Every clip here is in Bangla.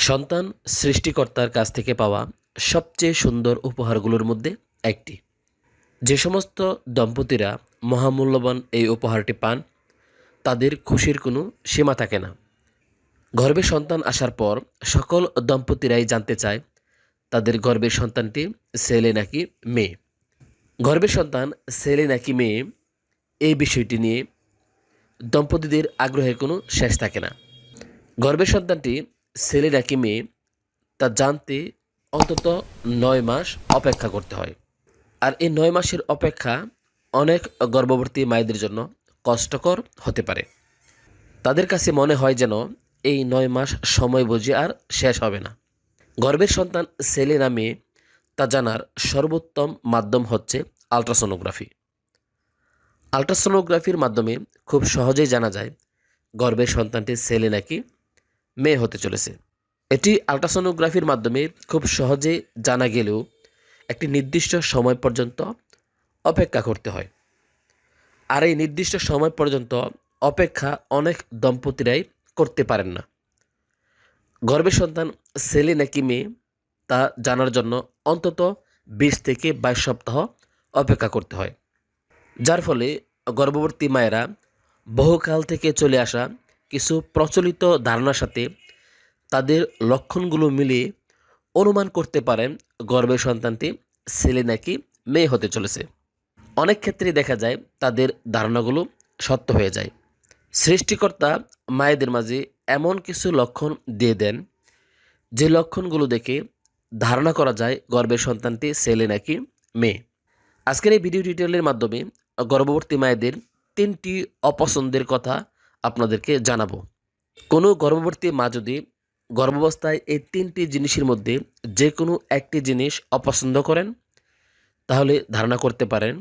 সন্তান সৃষ্টিকর্তার কাছ থেকে পাওয়া সবচেয়ে সুন্দর উপহারগুলোর মধ্যে একটি। যে সমস্ত দম্পতিরা মহামূল্যবান এই উপহারটি পান, তাদের খুশির কোনো সীমা থাকে না। গর্ভে সন্তান আসার পর সকল দম্পতিরাই জানতে চায়, তাদের গর্ভের সন্তানটি ছেলে নাকি মেয়ে। গর্ভের সন্তান ছেলে নাকি মেয়ে, এই বিষয়টি নিয়ে দম্পতিদের আগ্রহের কোনো শেষ থাকে না। গর্ভের সন্তানটি ছেলে নাকি মেয়ে, তা জানতে অন্তত নয় মাস অপেক্ষা করতে হয়। আর এই নয় মাসের অপেক্ষা অনেক গর্ভবতী মায়েদের জন্য কষ্টকর হতে পারে। তাদের কাছে মনে হয় যেন এই নয় মাস সময় বুঝে আর শেষ হবে না। গর্ভের সন্তান ছেলে না মেয়ে, তা জানার সর্বোত্তম মাধ্যম হচ্ছে আলট্রাসোনোগ্রাফি। আলট্রাসোনোগ্রাফির মাধ্যমে খুব সহজেই জানা যায়, গর্ভের সন্তানটি ছেলে নাকি মেয়ে হতে চলেছে। এটি আলট্রাসোনোগ্রাফির মাধ্যমে খুব সহজে জানা গেলেও একটি নির্দিষ্ট সময় পর্যন্ত অপেক্ষা করতে হয়। আর এই নির্দিষ্ট সময় পর্যন্ত অপেক্ষা অনেক দম্পতিরাই করতে পারেন না। গর্ভের সন্তান ছেলে নাকি মেয়ে, তা জানার জন্য অন্তত বিশ থেকে বাইশ সপ্তাহ অপেক্ষা করতে হয়। যার ফলে গর্ভবতী মায়েরা বহুকাল থেকে চলে আসা কিছু প্রচলিত ধারণার সাথে তাদের লক্ষণগুলো মিলিয়ে অনুমান করতে পারেন গর্ভের সন্তানটি ছেলে নাকি মেয়ে হতে চলেছে। অনেক ক্ষেত্রে দেখা যায় তাদের ধারণাগুলো সত্য হয়ে যায়। সৃষ্টিকর্তা মায়েদের মাঝে এমন কিছু লক্ষণ দিয়ে দেন, যে লক্ষণগুলো দেখে ধারণা করা যায় গর্ভের সন্তানটি ছেলে নাকি মেয়ে। আজকের এই ভিডিও টিউটোরিয়ালের মাধ্যমে গর্ভবতী মায়েদের তিনটি অপছন্দের কথা আপনাদেরকে জানাব। কোনো গর্ভবতী মা যদি গর্ভাবস্থায় এই তিনটি জিনিসের মধ্যে যে কোনো একটি জিনিস অপছন্দ করেন, তাহলে ধারণা করতে পারেন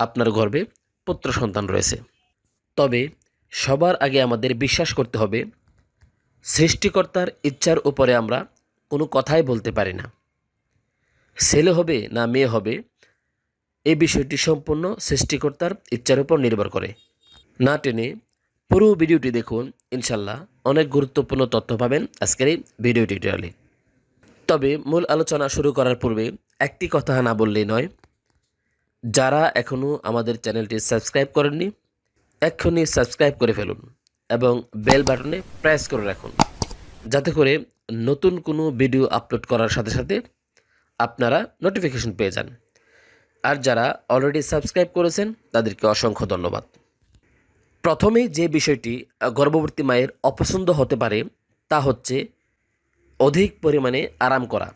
আপনার গর্ভে পুত্র সন্তান রয়েছে। তবে সবার আগে আমাদের বিশ্বাস করতে হবে, সৃষ্টিকর্তার ইচ্ছার উপরে আমরা কোনো কথাই বলতে পারি না। ছেলে হবে না মেয়ে হবে, এই বিষয়টি সম্পূর্ণ সৃষ্টিকর্তার ইচ্ছার উপর নির্ভর করে। না টেনে পুরো ভিডিওটি দেখুন ইনশাল্লাহ অনেক গুরুত্বপূর্ণ তথ্য পাবেন আজকের এই ভিডিও টিউটোরিয়ালে। তবে মূল আলোচনা শুরু করার পূর্বে একটি কথা না বললেই নয়, যারা এখনও আমাদের চ্যানেলটি সাবস্ক্রাইব করেননি, এক্ষুনি সাবস্ক্রাইব করে ফেলুন এবং বেল বাটনে প্রেস করে রাখুন, যাতে করে নতুন কোনো ভিডিও আপলোড করার সাথে সাথে আপনারা নোটিফিকেশন পেয়ে যান। আর যারা অলরেডি সাবস্ক্রাইব করেছেন, তাদেরকে অসংখ্য ধন্যবাদ। প্রথমেই যে বিষয়টি গর্ভবতী মায়ের অপছন্দ হতে পারে, তা হচ্ছে অধিক পরিমাণে আরাম করা।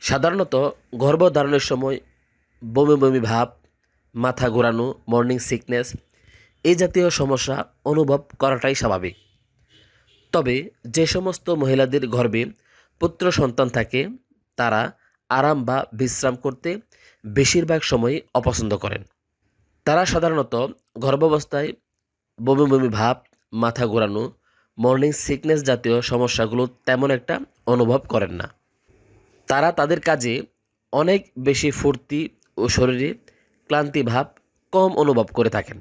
সাধারণত গর্ভধারণের সময় বমি বমি ভাব, মাথা ঘোরানো মর্নিং সিকনেস এই জাতীয় সমস্যা অনুভব করাটাই স্বাভাবিক। তবে যে সমস্ত মহিলাদের গর্ভে পুত্র সন্তান থাকে, তারা আরাম বা বিশ্রাম করতে বেশিরভাগ সময়ই অপছন্দ করেন। তারা সাধারণত গর্ভাবস্থায় বমি বমি ভাব, মাথা ঘোরানো মর্নিং সিকনেস জাতীয় সমস্যাগুলো তেমন একটা অনুভব করেন না। তারা তাদের কাজে অনেক বেশি ফুর্তি ও শরীরে ক্লান্তি ভাব কম অনুভব করে থাকেন।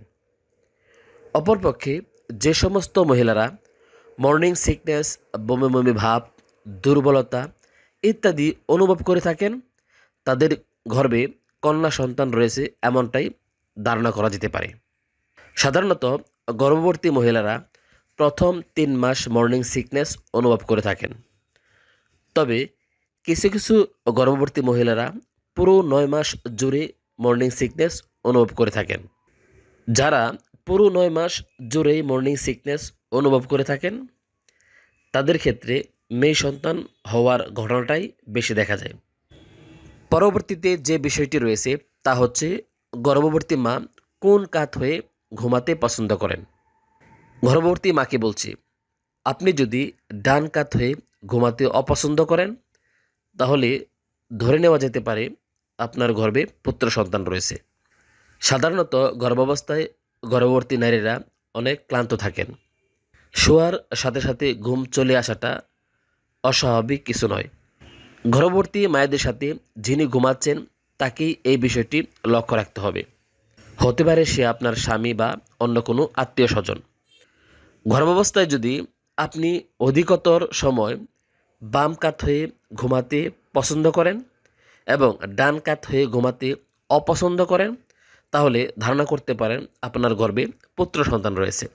অপরপক্ষে যে সমস্ত মহিলারা মর্নিং সিকনেস বমি বমি ভাব, দুর্বলতা ইত্যাদি অনুভব করে থাকেন, তাদের গর্ভে কন্যা সন্তান রয়েছে এমনটাই ধারণা করা যেতে পারে। সাধারণত গর্ভবতী মহিলারা প্রথম তিন মাস মর্নিং সিকনেস অনুভব করে থাকেন। তবে কিছু কিছু গর্ভবতী মহিলারা পুরো নয় মাস জুড়ে মর্নিং সিকনেস অনুভব করে থাকেন। যারা পুরো নয় মাস জুড়েই মর্নিং সিকনেস অনুভব করে থাকেন, তাদের ক্ষেত্রে মেয়ে সন্তান হওয়ার ঘটনাটাই বেশি দেখা যায়। পরবর্তীতে যে বিষয়টি রয়েছে, তা হচ্ছে গর্ভবতী মা কোন কাত হয়ে ঘুমাতে পছন্দ করেন। গর্ভবতী মাকে বলছি, আপনি যদি ডান কাত হয়ে ঘুমাতে অপছন্দ করেন, তাহলে ধরে নেওয়া যেতে পারে আপনার গর্ভে পুত্র সন্তান রয়েছে। সাধারণত গর্ভাবস্থায় গর্ভবতী নারীরা অনেক ক্লান্ত থাকেন। শোয়ার সাথে সাথে ঘুম চলে আসাটা অস্বাভাবিক কিছু নয়। গর্ভবতী মায়েদের সাথে যিনি ঘুমাচ্ছেন, তাকেই এই বিষয়টি লক্ষ্য রাখতে হবে। হতে পারে সে আপনার স্বামী বা অন্য কোনো আত্মীয় স্বজন। গর্ভাবস্থায় যদি আপনি অধিকতর সময় বাম কাত হয়ে ঘুমাতে পছন্দ করেন এবং ডান কাত হয়ে ঘুমাতে অপছন্দ করেন, তাহলে ধারণা করতে পারেন আপনার গর্ভে পুত্র সন্তান রয়েছে।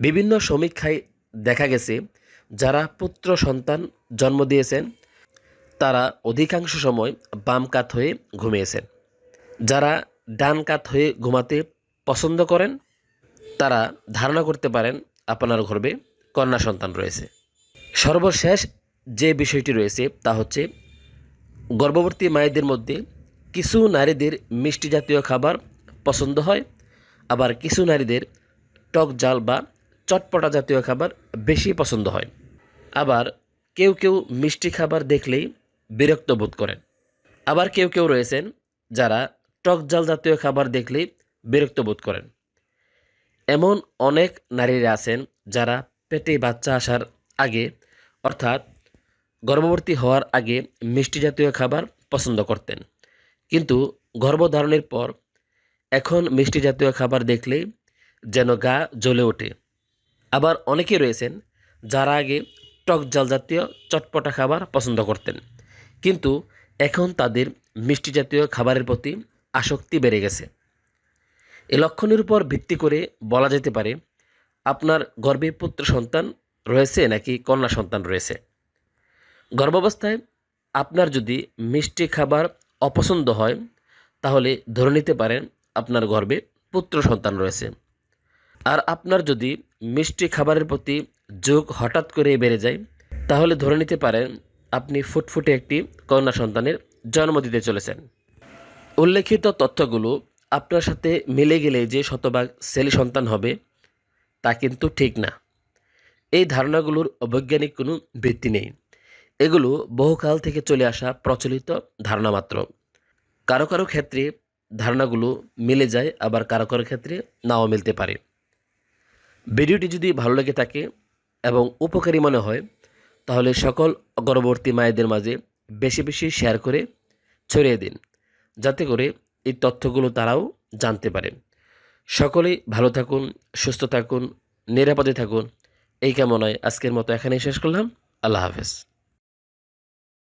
বিভিন্ন সমীক্ষায় দেখা গেছে, যারা পুত্র সন্তান জন্ম দিয়েছেন, তারা অধিকাংশ সময় বাম কাত হয়ে ঘুমিয়েছেন। যারা ডান কাত হয়ে ঘুমাতে পছন্দ করেন, তারা ধারণা করতে পারেন আপনার গর্ভে কন্যা সন্তান রয়েছে। সর্বশেষ যে বিষয়টি রয়েছে তা হচ্ছে, গর্ভবতী মায়েদের মধ্যে কিছু নারীদের মিষ্টি জাতীয় খাবার পছন্দ হয়, আবার কিছু নারীদের টক জাল বা চটপটা জাতীয় খাবার বেশি পছন্দ হয়। আবার কেউ কেউ মিষ্টি খাবার দেখলেই বিরক্ত বোধ করেন। আবার কেউ কেউ রয়েছেন যারা টক জাল জাতীয় খাবার দেখলেই বিরক্ত বোধ করেন। এমন অনেক নারীরা আছেন যারা পেটে বাচ্চা আসার আগে, অর্থাৎ গর্ভবতী হওয়ার আগে মিষ্টি জাতীয় খাবার পছন্দ করতেন। কিন্তু গর্ভধারণের পর এখন মিষ্টি জাতীয় খাবার দেখলেই যেন গা জ্বলে ওঠে। আবার অনেকে রয়েছেন যারা আগে টক জাল জাতীয় চটপটা খাবার পছন্দ করতেন। কিন্তু এখন তাদের মিষ্টি জাতীয় খাবারের প্রতি আসক্তি বেড়ে গেছে। এ লক্ষণের উপর ভিত্তি করে বলা যেতে পারে, আপনার গর্ভে পুত্র সন্তান রয়েছে নাকি কন্যা সন্তান রয়েছে? গর্ভাবস্থায় আপনার যদি মিষ্টি খাবার অপছন্দ হয়, তাহলে ধরে নিতে পারেন আপনার গর্ভে পুত্র সন্তান রয়েছে। আর আপনার যদি মিষ্টি খাবারের প্রতি যোগ হঠাৎ করে বেড়ে যায়, তাহলে ধরে নিতে পারেন আপনি ফুটফুটে একটি কন্যা সন্তানের জন্ম দিতে চলেছেন। উল্লেখিত তথ্যগুলো আপনার সাথে মিলে গেলে যে শতভাগ ছেলে সন্তান হবে, তা কিন্তু ঠিক না। এই ধারণাগুলোর বৈজ্ঞানিক কোনো ভিত্তি নেই। এগুলো বহুকাল থেকে চলে আসা প্রচলিত ধারণা মাত্র। কারও কারও ক্ষেত্রে ধারণাগুলো মিলে যায়, আবার কারও কারও ক্ষেত্রে নাও মিলতে পারে। ভিডিওটি যদি ভালো লেগে থাকে এবং উপকারী মনে হয়, তাহলে সকল গর্ভবর্তী মায়েদের মাঝে বেশি বেশি শেয়ার করে ছড়িয়ে দিন। যাতে করে এই তথ্যগুলো তারাও জানতে পারে। সকলেই ভালো থাকুন, সুস্থ থাকুন, নিরাপদে থাকুন। এই কামনায় আজকের মতো এখানেই শেষ করলাম। আল্লাহ হাফেজ।